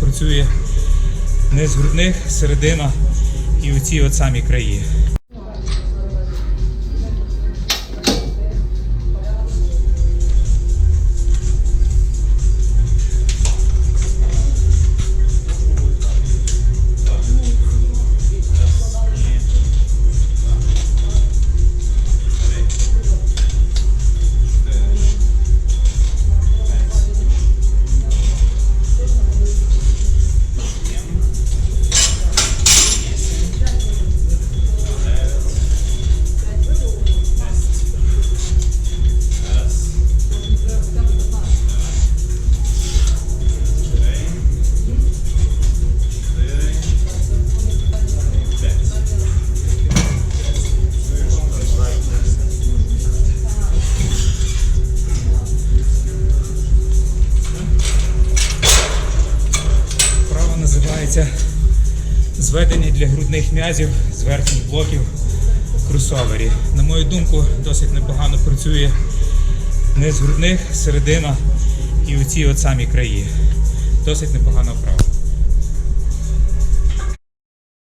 працює низ грудних, середина і оці от самі краї. Називається зведення для грудних м'язів з верхніх блоків кросовері. На мою думку, досить непогано працює низ грудних, середина і оці от самі краї. Досить непогана вправа.